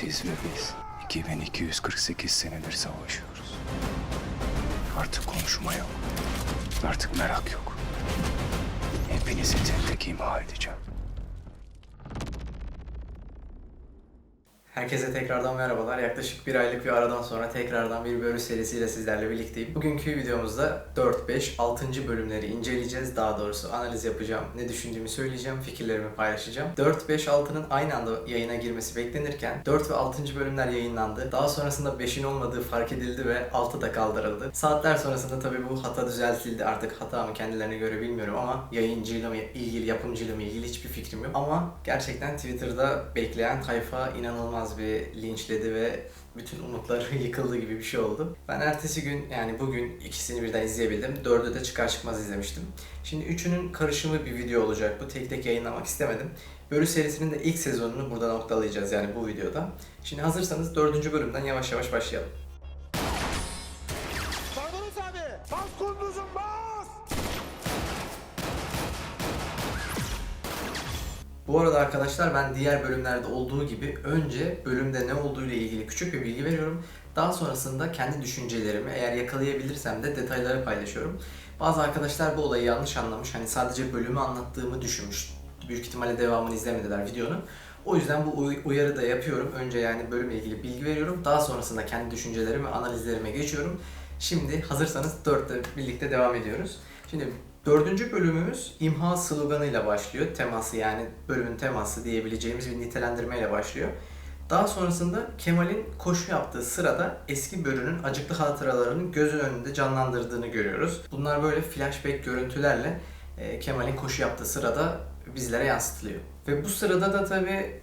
Siz ve biz 2248 senedir savaşıyoruz. Artık konuşma yok. Artık merak yok. Hepinizi tek tek imha edeceğim. Herkese tekrardan merhabalar. Yaklaşık bir aylık bir aradan sonra tekrardan bir bölüm serisiyle sizlerle birlikteyim. Bugünkü videomuzda 4, 5, 6. bölümleri inceleyeceğiz. Daha doğrusu analiz yapacağım, ne düşündüğümü söyleyeceğim, fikirlerimi paylaşacağım. 4, 5, 6'nın aynı anda yayına girmesi beklenirken 4 ve 6. bölümler yayınlandı. Daha sonrasında 5'in olmadığı fark edildi ve 6 da kaldırıldı. Saatler sonrasında tabii bu hata düzeltildi. Artık hata mı kendilerine göre bilmiyorum ama yayıncıyla mı ilgili, yapımcıyla mı ilgili hiçbir fikrim yok. Ama gerçekten Twitter'da bekleyen tayfa inanılmaz bir linçledi ve bütün umutları yıkıldı gibi bir şey oldu. Ben ertesi gün yani bugün ikisini birden izleyebildim. Dördü de çıkar çıkmaz izlemiştim. Şimdi üçünün karışımı bir video olacak. Bu tek tek yayınlamak istemedim. Börü serisinin de ilk sezonunu burada noktalayacağız yani bu videoda. Şimdi hazırsanız dördüncü bölümden yavaş yavaş başlayalım. Bu arada arkadaşlar ben diğer bölümlerde olduğu gibi önce bölümde ne olduğu ile ilgili küçük bir bilgi veriyorum. Daha sonrasında kendi düşüncelerimi eğer yakalayabilirsem de detayları paylaşıyorum. Bazı arkadaşlar bu olayı yanlış anlamış. Hani sadece bölümü anlattığımı düşünmüş. Büyük ihtimalle devamını izlemediler videonun. O yüzden bu uy- uyarı da yapıyorum. Önce yani bölümle ilgili bilgi veriyorum. Daha sonrasında kendi düşüncelerimi, analizlerime geçiyorum. Şimdi hazırsanız dörtte birlikte devam ediyoruz. Şimdi dördüncü bölümümüz imha sloganıyla başlıyor. Teması yani bölümün teması diyebileceğimiz bir nitelendirmeyle başlıyor. Daha sonrasında Kemal'in koşu yaptığı sırada eski bölünün acıklı hatıralarının gözün önünde canlandırdığını görüyoruz. Bunlar böyle flashback görüntülerle e, Kemal'in koşu yaptığı sırada bizlere yansıtılıyor. Ve bu sırada da tabii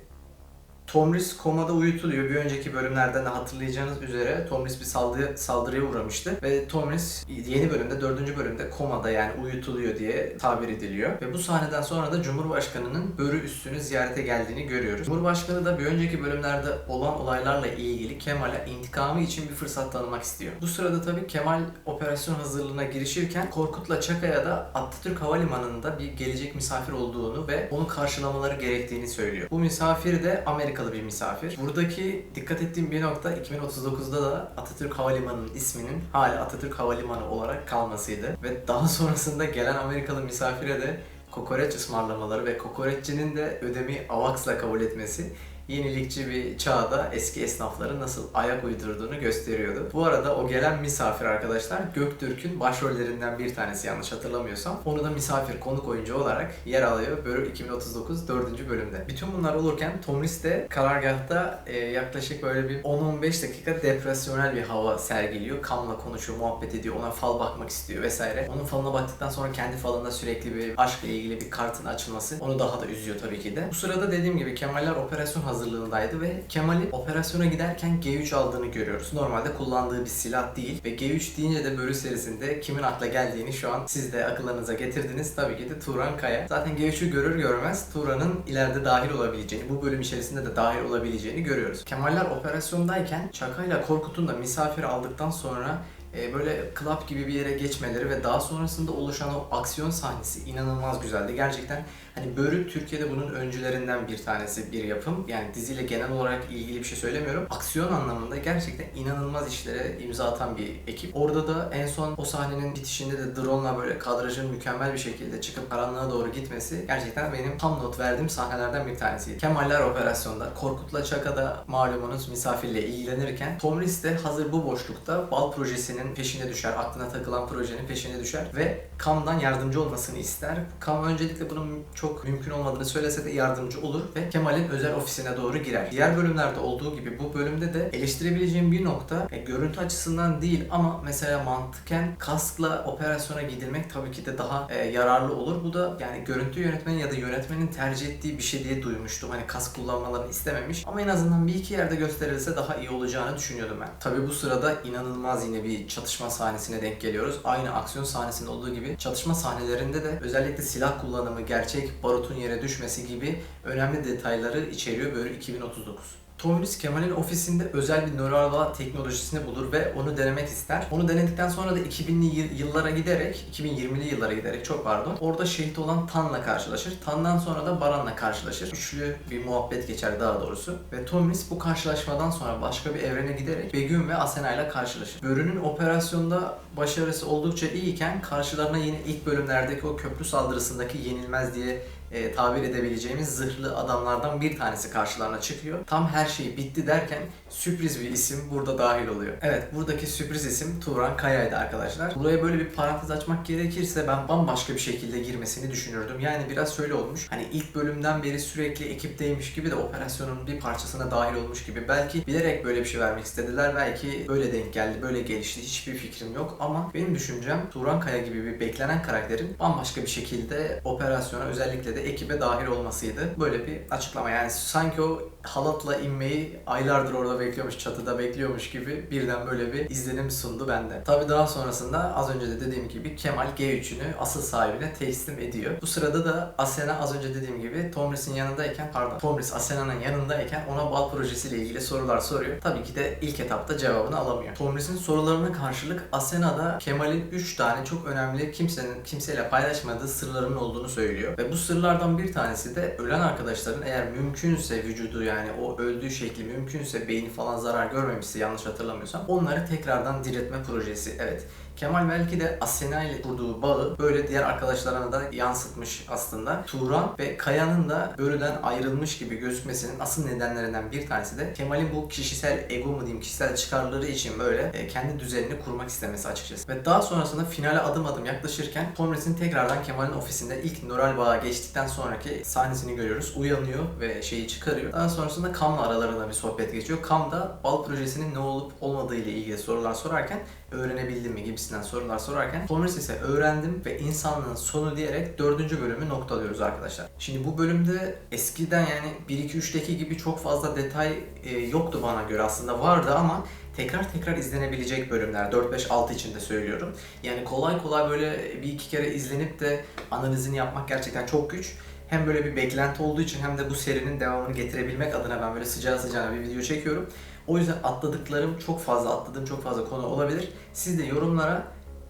Tomris komada uyutuluyor. Bir önceki bölümlerden de hatırlayacağınız üzere Tomris bir saldırı, saldırıya uğramıştı. Ve Tomris yeni bölümde, dördüncü bölümde komada yani uyutuluyor diye tabir ediliyor. Ve bu sahneden sonra da Cumhurbaşkanı'nın börü üstünü ziyarete geldiğini görüyoruz. Cumhurbaşkanı da bir önceki bölümlerde olan olaylarla ilgili Kemal'e intikamı için bir fırsat tanımak istiyor. Bu sırada tabii Kemal operasyon hazırlığına girişirken Korkut'la Çakaya da Atatürk Havalimanı'nda bir gelecek misafir olduğunu ve onu karşılamaları gerektiğini söylüyor. Bu misafir de Amerikalı bir misafir. Buradaki dikkat ettiğim bir nokta 2039'da da Atatürk Havalimanı'nın isminin hala Atatürk Havalimanı olarak kalmasıydı. Ve daha sonrasında gelen Amerikalı misafire de kokoreç ısmarlamaları ve kokoreççinin de ödemeyi avaksla kabul etmesi yenilikçi bir çağda eski esnafların nasıl ayak uydurduğunu gösteriyordu. Bu arada o gelen misafir arkadaşlar Göktürk'ün başrollerinden bir tanesi yanlış hatırlamıyorsam. Onu da misafir konuk oyuncu olarak yer alıyor Bölüm 2039 4. bölümde. Bütün bunlar olurken Tomris de karargahta e, yaklaşık böyle bir 10-15 dakika depresyonel bir hava sergiliyor. Kam'la konuşuyor, muhabbet ediyor, ona fal bakmak istiyor vesaire. Onun falına baktıktan sonra kendi falında sürekli bir aşkla ilgili bir kartın açılması onu daha da üzüyor tabii ki de. Bu sırada dediğim gibi Kemaller operasyon hazırlığındaydı ve Kemal'in operasyona giderken G3 aldığını görüyoruz. Normalde kullandığı bir silah değil ve G3 deyince de bölü serisinde kimin akla geldiğini şu an siz de akıllarınıza getirdiniz. Tabii ki de Turan Kaya. Zaten G3'ü görür görmez Turan'ın ileride dahil olabileceğini, bu bölüm içerisinde de dahil olabileceğini görüyoruz. Kemaller operasyondayken Çakay'la Korkut'un da misafir aldıktan sonra e, böyle club gibi bir yere geçmeleri ve daha sonrasında oluşan o aksiyon sahnesi inanılmaz güzeldi. Gerçekten hani Börü Türkiye'de bunun öncülerinden bir tanesi bir yapım. Yani diziyle genel olarak ilgili bir şey söylemiyorum. Aksiyon anlamında gerçekten inanılmaz işlere imza atan bir ekip. Orada da en son o sahnenin bitişinde de drone'la böyle kadrajın mükemmel bir şekilde çıkıp karanlığa doğru gitmesi gerçekten benim tam not verdiğim sahnelerden bir tanesiydi. Kemaller operasyonda, Korkut'la Çaka'da malumunuz misafirle ilgilenirken Tomris de hazır bu boşlukta bal projesinin peşine düşer, aklına takılan projenin peşine düşer ve Kam'dan yardımcı olmasını ister. Kam öncelikle bunun çok mümkün olmadığını söylese de yardımcı olur ve Kemal'in özel ofisine doğru girer. Diğer bölümlerde olduğu gibi bu bölümde de eleştirebileceğim bir nokta e, görüntü açısından değil ama mesela mantıken kaskla operasyona gidilmek tabii ki de daha e, yararlı olur. Bu da yani görüntü yönetmeni ya da yönetmenin tercih ettiği bir şey diye duymuştum. Hani kask kullanmalarını istememiş ama en azından bir iki yerde gösterilse daha iyi olacağını düşünüyordum ben. Tabii bu sırada inanılmaz yine bir çatışma sahnesine denk geliyoruz. Aynı aksiyon sahnesinde olduğu gibi çatışma sahnelerinde de özellikle silah kullanımı, gerçek barutun yere düşmesi gibi önemli detayları içeriyor böyle 2039. Tomris Kemal'in ofisinde özel bir nöral ağ teknolojisini bulur ve onu denemek ister. Onu denedikten sonra da 2000'li yıl- yıllara giderek, 2020'li yıllara giderek çok pardon, orada şehit olan Tan'la karşılaşır. Tan'dan sonra da Baran'la karşılaşır. Üçlü bir muhabbet geçer daha doğrusu. Ve Tomris bu karşılaşmadan sonra başka bir evrene giderek Begüm ve Asena ile karşılaşır. Börü'nün operasyonda başarısı oldukça iyiyken karşılarına yine ilk bölümlerdeki o köprü saldırısındaki yenilmez diye e, tabir edebileceğimiz zırhlı adamlardan bir tanesi karşılarına çıkıyor. Tam her şey bitti derken sürpriz bir isim burada dahil oluyor. Evet buradaki sürpriz isim Turan Kaya'ydı arkadaşlar. Buraya böyle bir parantez açmak gerekirse ben bambaşka bir şekilde girmesini düşünürdüm. Yani biraz şöyle olmuş. Hani ilk bölümden beri sürekli ekipteymiş gibi de operasyonun bir parçasına dahil olmuş gibi. Belki bilerek böyle bir şey vermek istediler. Belki böyle denk geldi, böyle gelişti. Hiçbir fikrim yok ama benim düşüncem Turan Kaya gibi bir beklenen karakterin bambaşka bir şekilde operasyona özellikle de ekibe dahil olmasıydı. Böyle bir açıklama yani sanki o halatla inmeyi aylardır orada bekliyormuş, çatıda bekliyormuş gibi birden böyle bir izlenim sundu bende. Tabi daha sonrasında az önce de dediğim gibi Kemal G3'ünü asıl sahibine teslim ediyor. Bu sırada da Asena az önce dediğim gibi Tomris'in yanındayken pardon Tomris Asena'nın yanındayken ona bal projesiyle ilgili sorular soruyor. Tabii ki de ilk etapta cevabını alamıyor. Tomris'in sorularına karşılık Asena da Kemal'in 3 tane çok önemli kimsenin kimseyle paylaşmadığı sırların olduğunu söylüyor. Ve bu sırlardan bir tanesi de ölen arkadaşların eğer mümkünse vücudu yani o öldüğü şekli mümkünse beyni falan zarar görmemişse yanlış hatırlamıyorsam onları tekrardan diriltme projesi. Evet. Kemal belki de Asena ile kurduğu bağı böyle diğer arkadaşlarına da yansıtmış aslında. Turan ve Kaya'nın da bölüden ayrılmış gibi gözükmesinin asıl nedenlerinden bir tanesi de Kemal'in bu kişisel ego mu diyeyim kişisel çıkarları için böyle e, kendi düzenini kurmak istemesi açıkçası. Ve daha sonrasında finale adım adım yaklaşırken Tomris'in tekrardan Kemal'in ofisinde ilk nöral bağa geçtikten sonraki sahnesini görüyoruz. Uyanıyor ve şeyi çıkarıyor. Daha sonrasında Kam'la aralarında bir sohbet geçiyor. Kam da bal projesinin ne olup olmadığı ile ilgili sorular sorarken öğrenebildim mi gibisinden sorular sorarken Tomris ise öğrendim ve insanlığın sonu diyerek dördüncü bölümü noktalıyoruz arkadaşlar. Şimdi bu bölümde eskiden yani 1-2-3'teki gibi çok fazla detay e, yoktu bana göre aslında vardı ama tekrar tekrar izlenebilecek bölümler 4-5-6 için de söylüyorum. Yani kolay kolay böyle bir iki kere izlenip de analizini yapmak gerçekten çok güç. Hem böyle bir beklenti olduğu için hem de bu serinin devamını getirebilmek adına ben böyle sıcağı sıcağına bir video çekiyorum. O yüzden atladıklarım çok fazla, atladığım çok fazla konu olabilir. Siz de yorumlara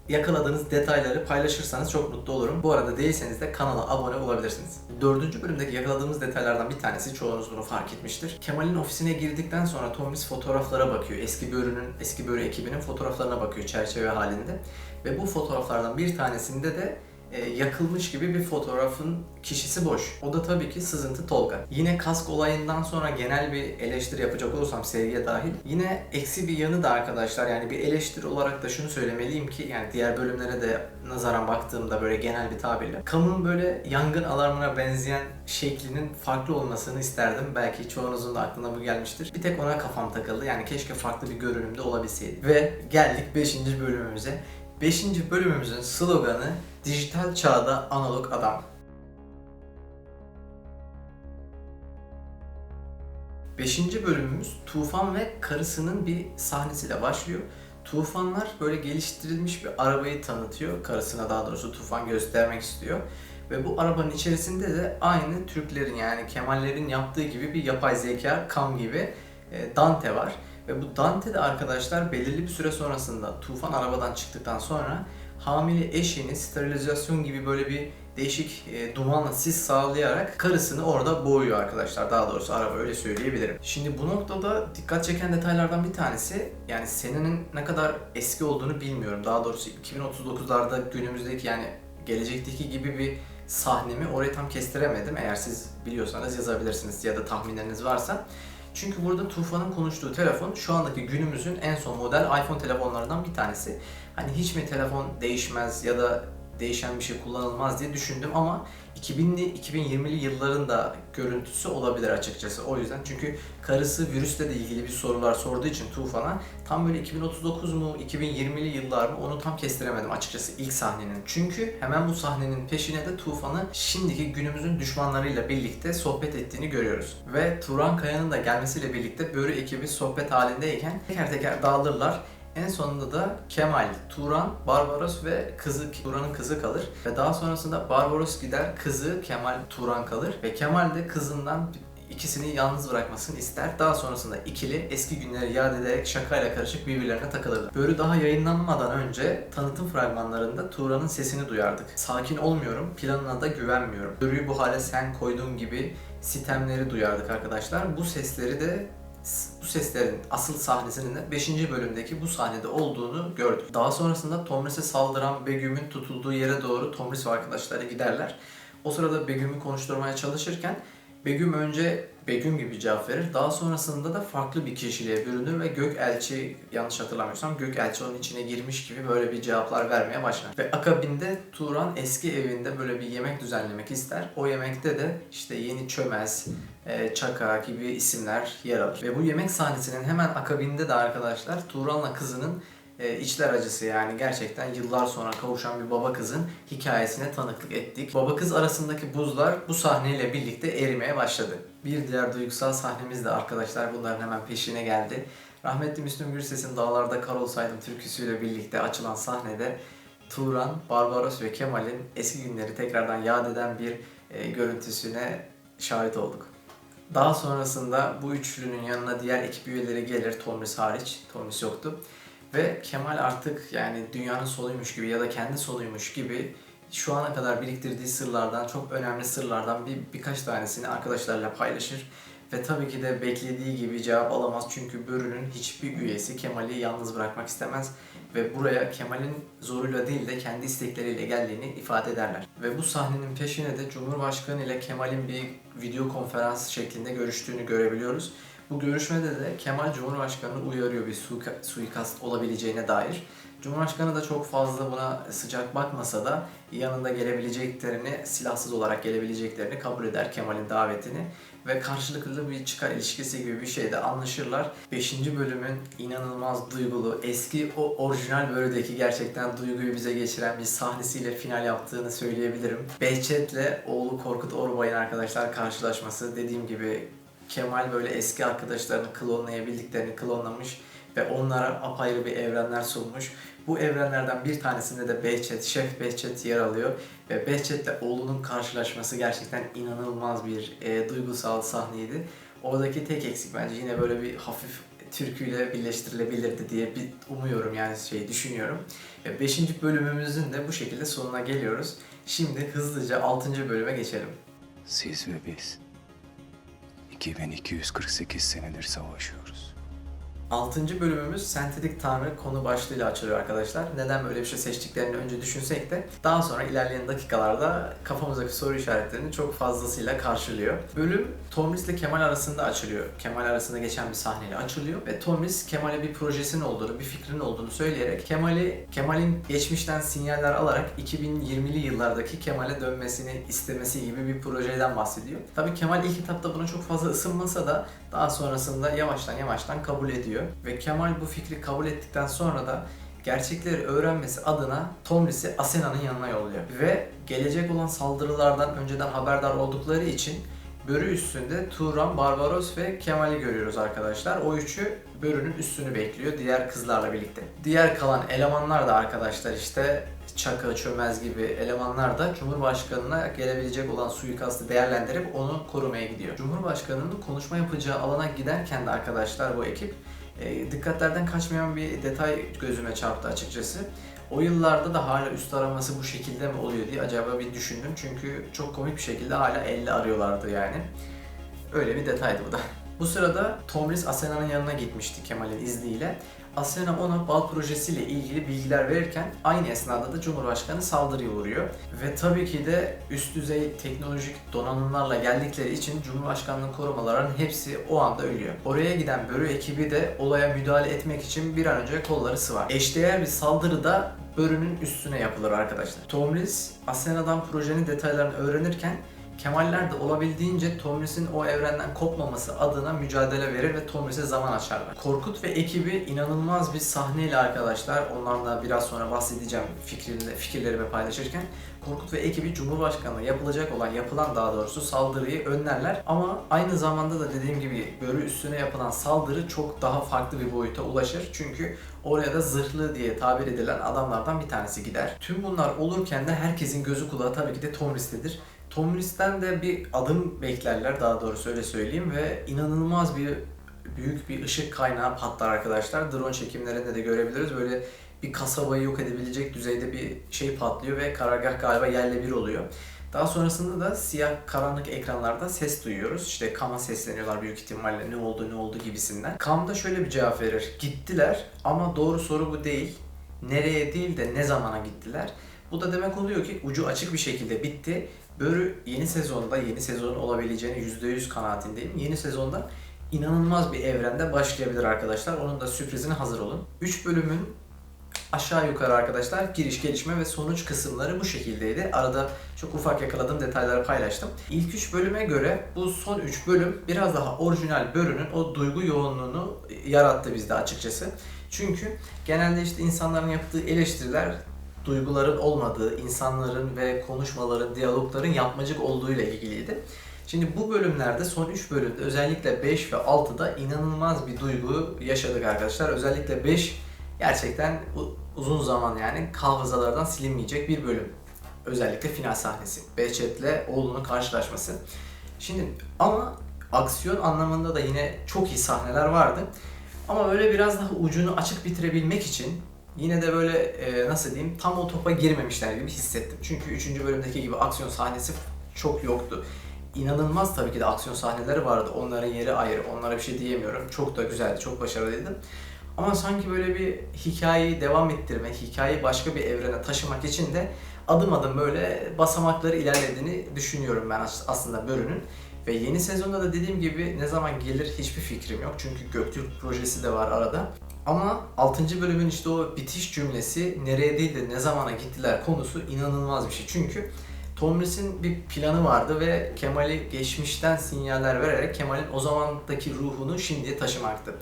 yakaladığınız detayları paylaşırsanız çok mutlu olurum. Bu arada değilseniz de kanala abone olabilirsiniz. Dördüncü bölümdeki yakaladığımız detaylardan bir tanesi çoğunuz bunu fark etmiştir. Kemal'in ofisine girdikten sonra Tomris fotoğraflara bakıyor. Eski börünün, eski börü ekibinin fotoğraflarına bakıyor çerçeve halinde. Ve bu fotoğraflardan bir tanesinde de yakılmış gibi bir fotoğrafın kişisi boş. O da tabii ki Sızıntı Tolga. Yine kask olayından sonra genel bir eleştiri yapacak olursam sevgiye dahil. Yine eksi bir yanı da arkadaşlar yani bir eleştiri olarak da şunu söylemeliyim ki yani diğer bölümlere de nazaran baktığımda böyle genel bir tabirle. Kamunun böyle yangın alarmına benzeyen şeklinin farklı olmasını isterdim. Belki çoğunuzun da aklına bu gelmiştir. Bir tek ona kafam takıldı. Yani keşke farklı bir görünümde olabilseydi. Ve geldik 5. bölümümüze. 5. bölümümüzün sloganı Dijital Çağda Analog Adam. Beşinci bölümümüz Tufan ve karısının bir sahnesiyle başlıyor. Tufanlar böyle geliştirilmiş bir arabayı tanıtıyor. Karısına daha doğrusu Tufan göstermek istiyor. Ve bu arabanın içerisinde de aynı Türklerin yani Kemallerin yaptığı gibi bir yapay zeka, Kam gibi e, Dante var. Ve bu Dante de arkadaşlar belirli bir süre sonrasında Tufan arabadan çıktıktan sonra hamile eşini sterilizasyon gibi böyle bir değişik e, dumanla sis sağlayarak karısını orada boğuyor arkadaşlar. Daha doğrusu araba öyle söyleyebilirim. Şimdi bu noktada dikkat çeken detaylardan bir tanesi yani senenin ne kadar eski olduğunu bilmiyorum. Daha doğrusu 2039'larda günümüzdeki yani gelecekteki gibi bir sahnemi orayı tam kestiremedim. Eğer siz biliyorsanız yazabilirsiniz ya da tahminleriniz varsa. Çünkü burada Tufan'ın konuştuğu telefon şu andaki günümüzün en son model iPhone telefonlarından bir tanesi. Hani hiç mi telefon değişmez ya da değişen bir şey kullanılmaz diye düşündüm ama 2000'li 2020'li yılların da görüntüsü olabilir açıkçası. O yüzden çünkü karısı virüsle de ilgili bir sorular sorduğu için Tufan'a tam böyle 2039 mu 2020'li yıllar mı onu tam kestiremedim açıkçası ilk sahnenin. Çünkü hemen bu sahnenin peşine de Tufan'ı şimdiki günümüzün düşmanlarıyla birlikte sohbet ettiğini görüyoruz. Ve Turan Kaya'nın da gelmesiyle birlikte Börü ekibi sohbet halindeyken teker teker dağılırlar. En sonunda da Kemal, Turan, Barbaros ve kızı Turan'ın kızı kalır. Ve daha sonrasında Barbaros gider, kızı Kemal, Turan kalır. Ve Kemal de kızından ikisini yalnız bırakmasını ister. Daha sonrasında ikili eski günleri yad ederek şakayla karışık birbirlerine takılırlar. Börü daha yayınlanmadan önce tanıtım fragmanlarında Tuğra'nın sesini duyardık. Sakin olmuyorum, planına da güvenmiyorum. Börü'yü bu hale sen koyduğun gibi sitemleri duyardık arkadaşlar. Bu sesleri de bu seslerin asıl sahnesinin de 5. bölümdeki bu sahnede olduğunu gördük. Daha sonrasında Tomris'e saldıran Begüm'ün tutulduğu yere doğru Tomris ve arkadaşları giderler. O sırada Begüm'ü konuşturmaya çalışırken Begüm önce Begüm gibi cevap verir. Daha sonrasında da farklı bir kişiliğe bürünür ve Gökelçi yanlış hatırlamıyorsam Gökelçi onun içine girmiş gibi böyle bir cevaplar vermeye başlar. Ve akabinde Turan eski evinde böyle bir yemek düzenlemek ister. O yemekte de işte yeni çömez, çaka gibi isimler yer alır. Ve bu yemek sahnesinin hemen akabinde de arkadaşlar Turan'la kızının e, içler acısı yani gerçekten yıllar sonra kavuşan bir baba kızın hikayesine tanıklık ettik. Baba kız arasındaki buzlar bu sahneyle birlikte erimeye başladı. Bir diğer duygusal sahnemiz de arkadaşlar bunların hemen peşine geldi. Rahmetli Müslüm Gürses'in Dağlarda Kar Olsaydım türküsüyle birlikte açılan sahnede Turan, Barbaros ve Kemal'in eski günleri tekrardan yad eden bir e, görüntüsüne şahit olduk. Daha sonrasında bu üçlünün yanına diğer ekip üyeleri gelir, Tomris hariç. Tomris yoktu. Ve Kemal artık yani dünyanın sonuymuş gibi ya da kendi sonuymuş gibi şu ana kadar biriktirdiği sırlardan, çok önemli sırlardan bir birkaç tanesini arkadaşlarla paylaşır. Ve tabii ki de beklediği gibi cevap alamaz çünkü Börü'nün hiçbir üyesi Kemal'i yalnız bırakmak istemez. Ve buraya Kemal'in zoruyla değil de kendi istekleriyle geldiğini ifade ederler. Ve bu sahnenin peşine de Cumhurbaşkanı ile Kemal'in bir video konferans şeklinde görüştüğünü görebiliyoruz. Bu görüşmede de Kemal Cumhurbaşkanı'nı uyarıyor bir suika- suikast olabileceğine dair. Cumhurbaşkanı da çok fazla buna sıcak bakmasa da yanında gelebileceklerini, silahsız olarak gelebileceklerini kabul eder Kemal'in davetini ve karşılıklı bir çıkar ilişkisi gibi bir şeyde anlaşırlar. 5. bölümün inanılmaz duygulu, eski o orijinal bölümdeki gerçekten duyguyu bize geçiren bir sahnesiyle final yaptığını söyleyebilirim. Behçet'le oğlu Korkut Orbay'ın arkadaşlar karşılaşması dediğim gibi Kemal böyle eski arkadaşlarını klonlayabildiklerini klonlamış ve onlara apayrı bir evrenler sunmuş. Bu evrenlerden bir tanesinde de Behçet, Şef Behçet yer alıyor. Ve Behçet'le oğlunun karşılaşması gerçekten inanılmaz bir e, duygusal sahneydi. Oradaki tek eksik bence yine böyle bir hafif türküyle birleştirilebilirdi diye bir umuyorum yani şey düşünüyorum. Ve 5. bölümümüzün de bu şekilde sonuna geliyoruz. Şimdi hızlıca 6. bölüme geçelim. Siz ve biz 2248 senedir savaşıyoruz. 6. bölümümüz sentetik tanrı konu başlığıyla açılıyor arkadaşlar. Neden böyle bir şey seçtiklerini önce düşünsek de daha sonra ilerleyen dakikalarda kafamızdaki soru işaretlerini çok fazlasıyla karşılıyor. Bölüm Tomris ile Kemal arasında açılıyor. Kemal arasında geçen bir sahneyle açılıyor ve Tomris Kemal'e bir projesinin olduğunu, bir fikrinin olduğunu söyleyerek Kemal'i Kemal'in geçmişten sinyaller alarak 2020'li yıllardaki Kemal'e dönmesini istemesi gibi bir projeden bahsediyor. Tabii Kemal ilk etapta buna çok fazla ısınmasa da daha sonrasında yavaştan yavaştan kabul ediyor. Ve Kemal bu fikri kabul ettikten sonra da gerçekleri öğrenmesi adına Tomris'i Asena'nın yanına yolluyor. Ve gelecek olan saldırılardan önceden haberdar oldukları için Börü üstünde Turan, Barbaros ve Kemal'i görüyoruz arkadaşlar. O üçü Börü'nün üstünü bekliyor diğer kızlarla birlikte. Diğer kalan elemanlar da arkadaşlar işte Çaka, Çömez gibi elemanlar da Cumhurbaşkanı'na gelebilecek olan suikastı değerlendirip onu korumaya gidiyor. Cumhurbaşkanı'nın konuşma yapacağı alana giderken de arkadaşlar bu ekip e, dikkatlerden kaçmayan bir detay gözüme çarptı açıkçası. O yıllarda da hala üst araması bu şekilde mi oluyor diye acaba bir düşündüm. Çünkü çok komik bir şekilde hala 50 arıyorlardı yani. Öyle bir detaydı bu da. Bu sırada Tomris Asena'nın yanına gitmişti Kemal'in izniyle. Asena ona bal projesiyle ilgili bilgiler verirken aynı esnada da Cumhurbaşkanı saldırıya uğruyor. Ve tabii ki de üst düzey teknolojik donanımlarla geldikleri için Cumhurbaşkanlığının korumalarının hepsi o anda ölüyor. Oraya giden Börü ekibi de olaya müdahale etmek için bir an önce kolları sıvar. Eşdeğer bir saldırı da Börü'nün üstüne yapılır arkadaşlar. Tomris, Asena'dan projenin detaylarını öğrenirken Kemaller de olabildiğince Tomris'in o evrenden kopmaması adına mücadele verir ve Tomris'e zaman açarlar. Korkut ve ekibi inanılmaz bir sahneyle arkadaşlar. Onlarla biraz sonra bahsedeceğim fikirleri, fikirlerimi paylaşırken. Korkut ve ekibi Cumhurbaşkanı'na yapılacak olan, yapılan daha doğrusu saldırıyı önlerler. Ama aynı zamanda da dediğim gibi Börü üstüne yapılan saldırı çok daha farklı bir boyuta ulaşır. Çünkü oraya da zırhlı diye tabir edilen adamlardan bir tanesi gider. Tüm bunlar olurken de herkesin gözü kulağı tabii ki de Tomris'tedir. Tomris'ten de bir adım beklerler daha doğrusu öyle söyleyeyim ve inanılmaz bir büyük bir ışık kaynağı patlar arkadaşlar. Drone çekimlerinde de görebiliriz. Böyle bir kasabayı yok edebilecek düzeyde bir şey patlıyor ve karargah galiba yerle bir oluyor. Daha sonrasında da siyah karanlık ekranlarda ses duyuyoruz. İşte Kam'a sesleniyorlar büyük ihtimalle ne oldu ne oldu gibisinden. Kam da şöyle bir cevap verir. Gittiler ama doğru soru bu değil. Nereye değil de ne zamana gittiler. Bu da demek oluyor ki ucu açık bir şekilde bitti. Börü yeni sezonda, yeni sezonun olabileceğini %100 kanaatindeyim. Yeni sezonda inanılmaz bir evrende başlayabilir arkadaşlar. Onun da sürprizine hazır olun. 3 bölümün aşağı yukarı arkadaşlar giriş, gelişme ve sonuç kısımları bu şekildeydi. Arada çok ufak yakaladığım detayları paylaştım. İlk 3 bölüme göre bu son 3 bölüm biraz daha orijinal bölünün o duygu yoğunluğunu yarattı bizde açıkçası. Çünkü genelde işte insanların yaptığı eleştiriler duyguların olmadığı, insanların ve konuşmaların, diyalogların yapmacık olduğuyla ilgiliydi. Şimdi bu bölümlerde son 3 bölümde özellikle 5 ve 6'da inanılmaz bir duygu yaşadık arkadaşlar. Özellikle 5 gerçekten uzun zaman yani hafızalardan silinmeyecek bir bölüm. Özellikle final sahnesi. Behçet'le oğlunun karşılaşması. Şimdi ama aksiyon anlamında da yine çok iyi sahneler vardı. Ama böyle biraz daha ucunu açık bitirebilmek için yine de böyle e, nasıl diyeyim tam o topa girmemişler gibi hissettim. Çünkü 3. bölümdeki gibi aksiyon sahnesi çok yoktu. İnanılmaz tabii ki de aksiyon sahneleri vardı. Onların yeri ayrı. Onlara bir şey diyemiyorum. Çok da güzeldi, çok başarılıydı. Ama sanki böyle bir hikayeyi devam ettirmek, hikayeyi başka bir evrene taşımak için de adım adım böyle basamakları ilerlediğini düşünüyorum ben as- aslında bölünün. Ve yeni sezonda da dediğim gibi ne zaman gelir hiçbir fikrim yok. Çünkü Göktürk projesi de var arada. Ama 6. bölümün işte o bitiş cümlesi nereye değil de ne zamana gittiler konusu inanılmaz bir şey. Çünkü Tomris'in bir planı vardı ve Kemal'i geçmişten sinyaller vererek Kemal'in o zamandaki ruhunu şimdiye taşımaktı.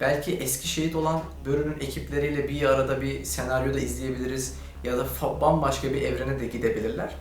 Belki eski şehit olan Börü'nün ekipleriyle bir arada bir senaryoda izleyebiliriz ya da bambaşka bir evrene de gidebilirler.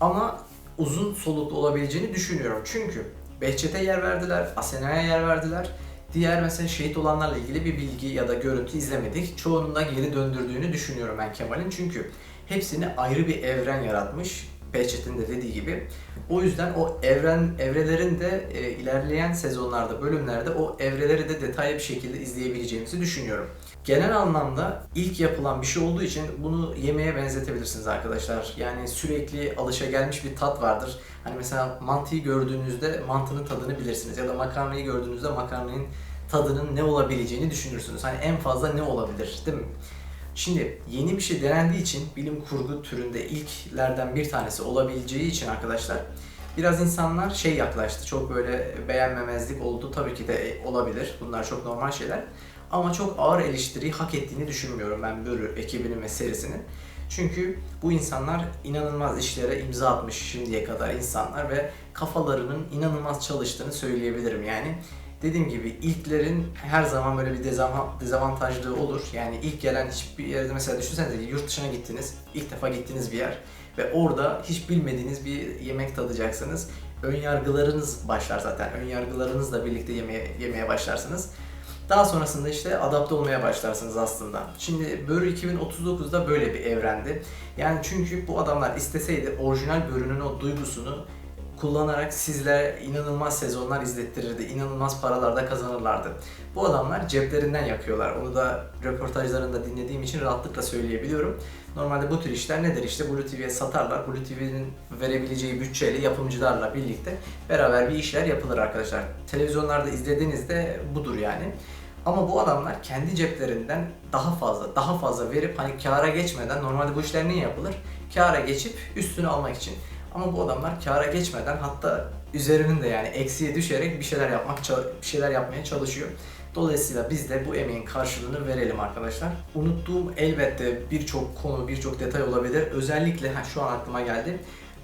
Ama uzun soluklu olabileceğini düşünüyorum. Çünkü Behçet'e yer verdiler, Asena'ya yer verdiler. Diğer mesela şehit olanlarla ilgili bir bilgi ya da görüntü izlemedik. Çoğunun da geri döndürdüğünü düşünüyorum ben Kemal'in. Çünkü hepsini ayrı bir evren yaratmış. Behçet'in de dediği gibi. O yüzden o evren evrelerin de e, ilerleyen sezonlarda, bölümlerde o evreleri de detaylı bir şekilde izleyebileceğimizi düşünüyorum. Genel anlamda ilk yapılan bir şey olduğu için bunu yemeğe benzetebilirsiniz arkadaşlar. Yani sürekli alışa gelmiş bir tat vardır. Hani mesela mantıyı gördüğünüzde mantının tadını bilirsiniz ya da makarnayı gördüğünüzde makarnanın tadının ne olabileceğini düşünürsünüz. Hani en fazla ne olabilir değil mi? Şimdi yeni bir şey denendiği için bilim kurgu türünde ilklerden bir tanesi olabileceği için arkadaşlar biraz insanlar şey yaklaştı. Çok böyle beğenmemezlik oldu. Tabii ki de olabilir. Bunlar çok normal şeyler. Ama çok ağır eleştiriyi hak ettiğini düşünmüyorum ben Börü ekibinin ve serisinin. Çünkü bu insanlar inanılmaz işlere imza atmış şimdiye kadar insanlar ve kafalarının inanılmaz çalıştığını söyleyebilirim yani. Dediğim gibi ilklerin her zaman böyle bir dezava- dezavantajlığı olur. Yani ilk gelen hiçbir yerde mesela düşünsenize yurt dışına gittiniz, ilk defa gittiğiniz bir yer ve orada hiç bilmediğiniz bir yemek tadacaksınız. Ön yargılarınız başlar zaten. Ön yargılarınızla birlikte yemeye, yemeye başlarsınız. Daha sonrasında işte adapte olmaya başlarsınız aslında. Şimdi Börü 2039'da böyle bir evrendi. Yani çünkü bu adamlar isteseydi orijinal Börü'nün o duygusunu kullanarak sizlere inanılmaz sezonlar izlettirirdi. inanılmaz paralar da kazanırlardı. Bu adamlar ceplerinden yakıyorlar. Onu da röportajlarında dinlediğim için rahatlıkla söyleyebiliyorum. Normalde bu tür işler nedir işte Blue TV'ye satarlar. Blue TV'nin verebileceği bütçeyle yapımcılarla birlikte beraber bir işler yapılır arkadaşlar. Televizyonlarda izlediğinizde budur yani. Ama bu adamlar kendi ceplerinden daha fazla, daha fazla verip hani kâra geçmeden normalde bu işler niye yapılır? Kâra geçip üstünü almak için. Ama bu adamlar kâra geçmeden hatta üzerinin de yani eksiye düşerek bir şeyler yapmak bir şeyler yapmaya çalışıyor. Dolayısıyla biz de bu emeğin karşılığını verelim arkadaşlar. Unuttuğum elbette birçok konu, birçok detay olabilir. Özellikle ha, şu an aklıma geldi.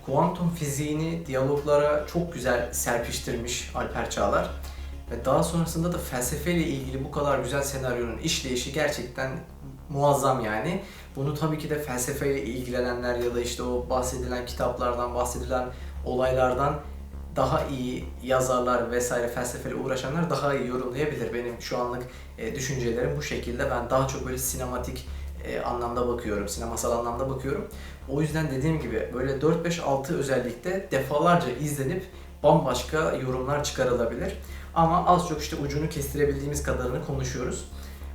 Kuantum fiziğini diyaloglara çok güzel serpiştirmiş Alper Çağlar. Ve daha sonrasında da felsefeyle ilgili bu kadar güzel senaryonun işleyişi gerçekten muazzam yani. Bunu tabii ki de felsefeyle ilgilenenler ya da işte o bahsedilen kitaplardan, bahsedilen olaylardan daha iyi yazarlar vesaire felsefeyle uğraşanlar daha iyi yorumlayabilir. Benim şu anlık e, düşüncelerim bu şekilde. Ben daha çok böyle sinematik e, anlamda bakıyorum, sinemasal anlamda bakıyorum. O yüzden dediğim gibi böyle 4-5-6 özellikle defalarca izlenip bambaşka yorumlar çıkarılabilir. Ama az çok işte ucunu kestirebildiğimiz kadarını konuşuyoruz.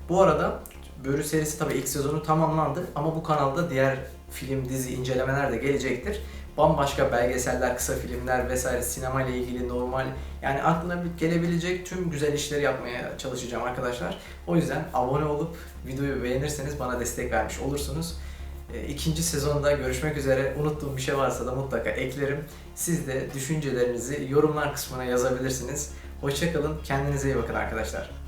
Bu arada Börü serisi tabii ilk sezonu tamamlandı ama bu kanalda diğer film, dizi incelemeler de gelecektir. Bambaşka belgeseller, kısa filmler vesaire sinema ile ilgili normal yani aklına gelebilecek tüm güzel işleri yapmaya çalışacağım arkadaşlar. O yüzden abone olup videoyu beğenirseniz bana destek vermiş olursunuz. E, İkinci sezonda görüşmek üzere. Unuttuğum bir şey varsa da mutlaka eklerim. Siz de düşüncelerinizi yorumlar kısmına yazabilirsiniz. Hoşçakalın. Kendinize iyi bakın arkadaşlar.